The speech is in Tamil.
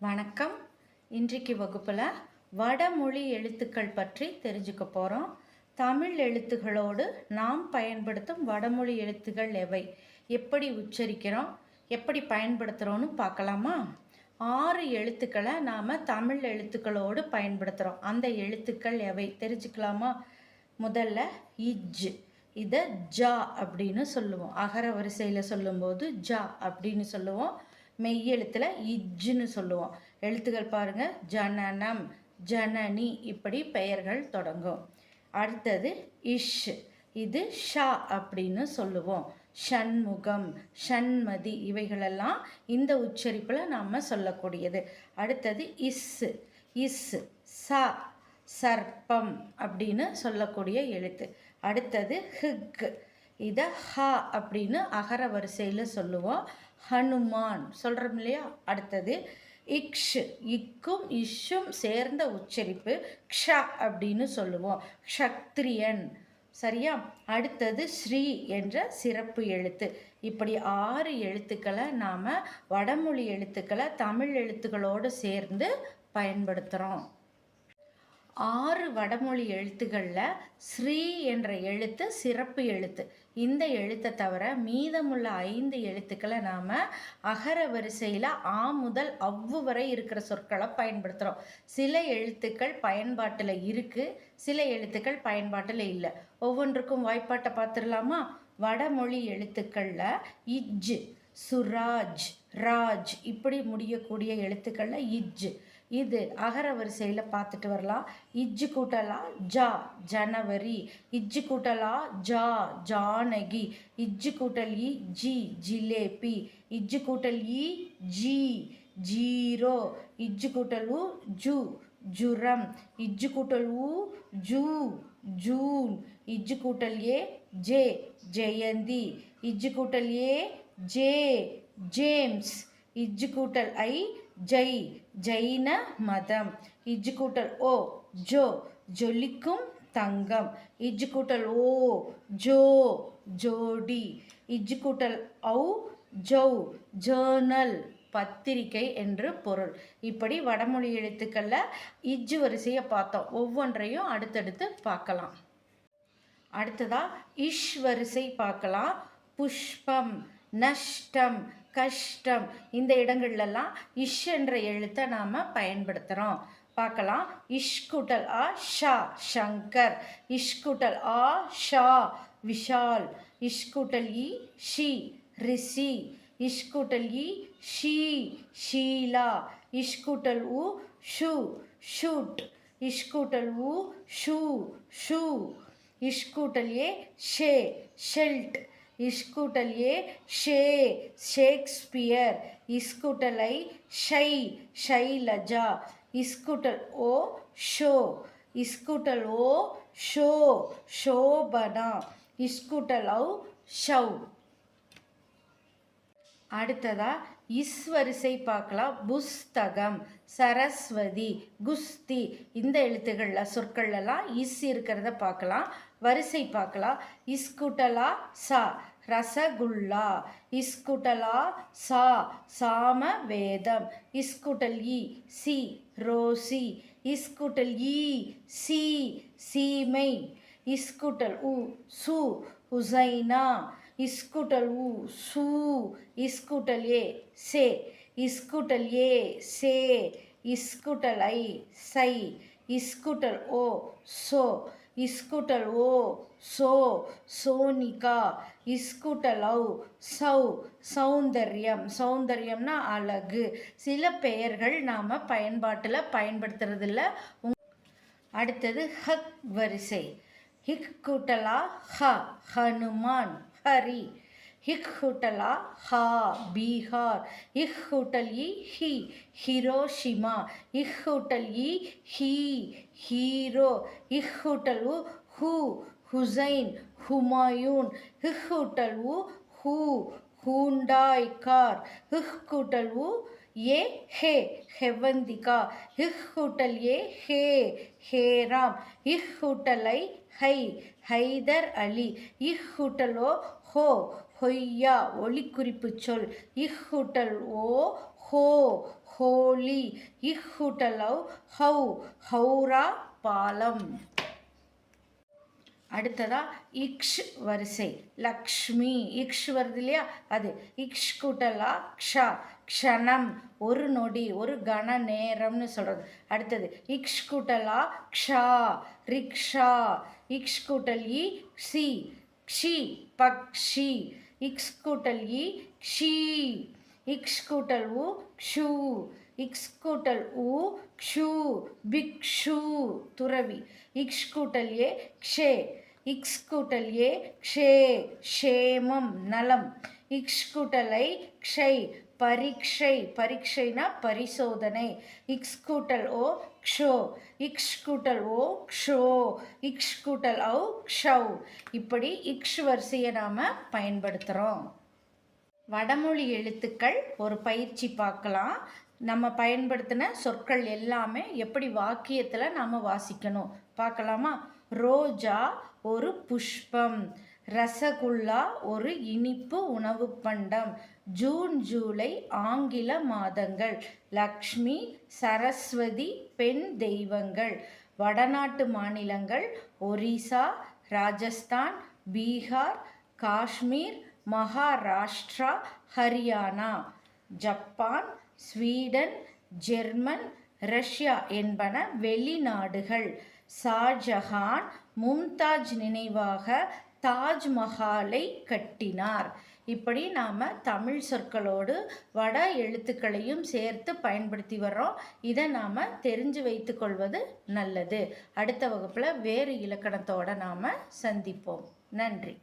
வணக்கம். இன்றைக்கு வகுப்பில் வடமொழி எழுத்துக்கள் பற்றி தெரிஞ்சுக்க போகிறோம் தமிழ் எழுத்துகளோடு நாம் பயன்படுத்தும் வடமொழி எழுத்துக்கள் எவை? எப்படி உச்சரிக்கிறோம்? எப்படி பயன்படுத்துகிறோன்னு பார்க்கலாமா? ஆறு எழுத்துக்களை நாம் தமிழ் எழுத்துக்களோடு பயன்படுத்துகிறோம் அந்த எழுத்துக்கள் எவை? தெரிஞ்சுக்கலாமா? முதல்ல இஜ். இதை ஜா அப்படின்னு சொல்லுவோம். அகர வரிசையில் சொல்லும்போது ஜா அப்படின்னு சொல்லுவோம். மெய்யெழுத்தில் இஜ்ஜுன்னு சொல்லுவோம். எழுத்துக்கள் பாருங்க. ஜனனம் ஜனனி இப்படி பெயர்கள் தொடங்கும். அடுத்தது இஷ். இது ஷா அப்படின்னு சொல்லுவோம். ஷண்முகம் ஷண்மதி இவைகளெல்லாம் இந்த உச்சரிப்பில் நாம் சொல்லக்கூடியது. அடுத்தது இஸ். இஸ் ச சர்ப்பம் அப்படின்னு சொல்லக்கூடிய எழுத்து. அடுத்தது ஹிக். இதை ஹ அப்படின்னு அகர வரிசையில் சொல்லுவோம். ஹனுமான் சொல்கிறோம் இல்லையா? அடுத்தது இக்ஷு இக்கும் இஷும் சேர்ந்த உச்சரிப்பு க்ஷ அப்படின்னு சொல்லுவோம். க்ஷத்ரியன் சரியா? அடுத்தது ஸ்ரீ என்ற சிறப்பு எழுத்து. இப்படி ஆறு எழுத்துக்களை நாம் வடமொழி எழுத்துக்களை தமிழ் எழுத்துக்களோடு சேர்ந்து பயன்படுத்துகிறோம் ஆறு வடமொழி எழுத்துக்களில் ஸ்ரீ என்ற எழுத்து சிறப்பு எழுத்து. இந்த எழுத்தை தவிர மீதமுள்ள ஐந்து எழுத்துக்களை நாம் அகர வரிசையில் ஆ முதல் அவ்வு வரை இருக்கிற சொற்களை பயன்படுத்துகிறோம் சில எழுத்துக்கள் பயன்பாட்டில் இருக்குது சில எழுத்துக்கள் பயன்பாட்டில் இல்லை. ஒவ்வொன்றுக்கும் வாய்ப்பாட்டை பார்த்துடலாமா வடமொழி எழுத்துக்களில் இஜ் சுராஜ் ராஜ் இப்படி முடியக்கூடிய எழுத்துக்களில் இஜ். இது அகர வரிசையில் பார்த்துட்டு வரலாம். இஜ்ஜு கூட்டலா ஜா ஜனவரி. இஜ்ஜு கூட்டலா ஜா ஜானகி. இஜ்ஜு கூட்டல் இ ஜி ஜிலேபி. இஜ்ஜு கூட்டல் இ ஜி ஜீரோ. இஜ்ஜு கூட்டல் உ ஜு ஜுரம். இஜ்ஜு கூட்டல் உ ஜூ ஜூன். இஜ்ஜு கூட்டல் ஏ ஜே ஜெய் ஜெயின மதம். இஜ்ஜு கூட்டல் ஓ ஜோ ஜொலிக்கும் தங்கம். இஜு கூட்டல் ஓ ஜோ ஜோடி. இஜு கூட்டல் ஔ ஜௌ ஜேர்னல் பத்திரிகை என்று பொருள். இப்படி வடமொழி எழுத்துக்களில் இஜ்ஜு வரிசையை பார்த்தோம். ஒவ்வொன்றையும் அடுத்தடுத்து பார்க்கலாம். அடுத்ததாக இஷ் வரிசை பார்க்கலாம். புஷ்பம் நஷ்டம் கஷ்டம். இந்த இடங்கள்லாம் இஷ் என்ற எழுத்தை நாம் பயன்படுத்துகிறோம் பார்க்கலாம். இஷ்குட்டல் ஆ ஷா ஷங்கர் இஷ்குட்டல் ஆ ஷா விஷால். இஷ்குட்டல் இ ஷி ரிஷி. இஷ்குட்டல் இ ஷீ ஷீலா. இஷ்குட்டல் உ ஷு ஷூட். இஷ்குட்டல் உ ஷூ ஷூ. இஷ்குட்டல் ஏ ஷே ஷெல்ட். இஸ்கூட்டல் ஏ ஷே ஷேக்ஸ்பியர். இஸ்கூட்டல் ஐ ஷை ஷைலஜா. இஸ்கூட்டல் ஓ ஷோ. இஸ்கூட்டல் ஓ ஷோ ஷோபனா. இஸ்கூட்டல் ஔ ஷவ் அடுத்ததா இஸ் வரிசை பார்க்கலாம். புஸ்தகம் சரஸ்வதி குஸ்தி. இந்த எழுத்துக்களில் சொற்கள்லாம் இஸ் இருக்கிறத பார்க்கலாம். வரிசை பார்க்கலாம். இஸ்குட்டலா சா ரசகுல்லா. இஸ்குட்டலா சா சாம வேதம். இஸ்குட்டல் இ சி ரோசி. இஸ்குட்டல் இ சி சீமை. இஸ்குட்டல் உ சு உசைனா. இஸ்குட்டல் உ சு. இஸ்குட்டல் ஏ சே. இஸ்குட்டல் ஏ சே. இஸ்குட்டல் ஐ சை. இஸ்குட்டல் ஓ சோ. இஸ்குட்டல் ஓ சோ சோனிகா இஸ்குட்டல் ஔ சௌ சௌந்தர்யம். சௌந்தர்யம்னா அழகு. சில பெயர்கள் நாம் பயன்பாட்டில் பயன்படுத்துறதில்ல. அடுத்தது ஹக் வரிசை. ஹிக் கூட்டலா ஹ ஹனுமான் ஹரி. ஹிக் ஹுட்டலா ஹா பீகார் இஹ் ஹுட்டல் இ ஹி ஹிரோஷிமா. இஹ் ஹுட்டல் இ ஹீ ஹீரோ. இஹ் ஹுட்டல் உ ஹூ ஹுசைன் ஹுமாயூன். ஹிஹ் ஹுட்டல் உ ஹூ ஹூண்டாய் கார் ஹிஹ் கூட்டல் உ ஏ ஹே ஹெவந்திகா. ஹிஹ் ஹுட்டல் ஏ ஹே ஹேராம். இஹ் ஹுட்டலை ஹை ஹைதர் அலி. இஹ் ஹுட்டலோ ஹோ ஹொய்யா ஒளிக்குறிப்பு சொல். இஹ் ஓ ஹோ ஹோலி. இஹ்ஹுட்டலவ் ஹவு ஹவுரா பாலம். அடுத்ததா இக்ஷ் வரிசை. லக்ஷ்மி. இக்ஷ் வருது இல்லையா? அது. இக்ஷ் கூட்டலா க்ஷா. க்ஷணம். ஒரு நொடி ஒரு கன நேரம்னு சொல்கிறது அடுத்தது இக்ஷ் கூட்டலா க்ஷா. ரிக்ஷா. இக்ஷ் கூட்டல் இ ஷி க்ஷி பக்ஷி. இக்ஸ் கூட்டல் இ க்ஷி. இக்ஸ் கூட்டல் உ க்ஷு. இக்ஸ் கூட்டல் உ க்ஷு. பிக்ஷு. துறவி. இக்ஷ் கூட்டல் ஏ க்ஷே. இக்ஸ் கூட்டல் ஏ க்ஷே. க்ஷேமம் நலம். இக்ஷ் கூட்டலை க்ஷை. பரீட்சை பரீட்சைனா பரிசோதனை. இக்ஸ் கூட்டல் ஓ க்ஷோ. இக்ஷ் கூட்டல் ஓ க்ஷோ. இக்ஷ் கூட்டல் ஔ க்ஷௌ. இப்படி இக்ஷ் வரிசையை நாம் பயன்படுத்துகிறோம் வடமொழி எழுத்துக்கள் ஒரு பயிற்சி பார்க்கலாம். நம்ம பயன்படுத்தின சொற்கள் எல்லாமே எப்படி வாக்கியத்தில் நாம் வாசிக்கணும்? பார்க்கலாமா? ரோஜா ஒரு புஷ்பம். ரசகுல்லா ஒரு இனிப்பு உணவு பண்டம். ஜூன் ஜூலை ஆங்கில மாதங்கள். லக்ஷ்மி சரஸ்வதி பெண் தெய்வங்கள். வடநாட்டு மாநிலங்கள் Orissa Rajasthan Bihar Kashmir Maharashtra Haryana. Japan Sweden German Russia என்பன வெளிநாடுகள். ஷாஜஹான் மும்தாஜ் நினைவாக தாஜ்மஹாலை கட்டினார். இப்படி நாம் தமிழ் சொற்களோடு வட எழுத்துக்களையும் சேர்த்து பயன்படுத்தி வர்றோம். இதை நாம் தெரிஞ்சு வைத்துக்கொள்வது நல்லது. அடுத்த வகுப்பில் வேறு இலக்கணத்தோடு நாம் சந்திப்போம். நன்றி.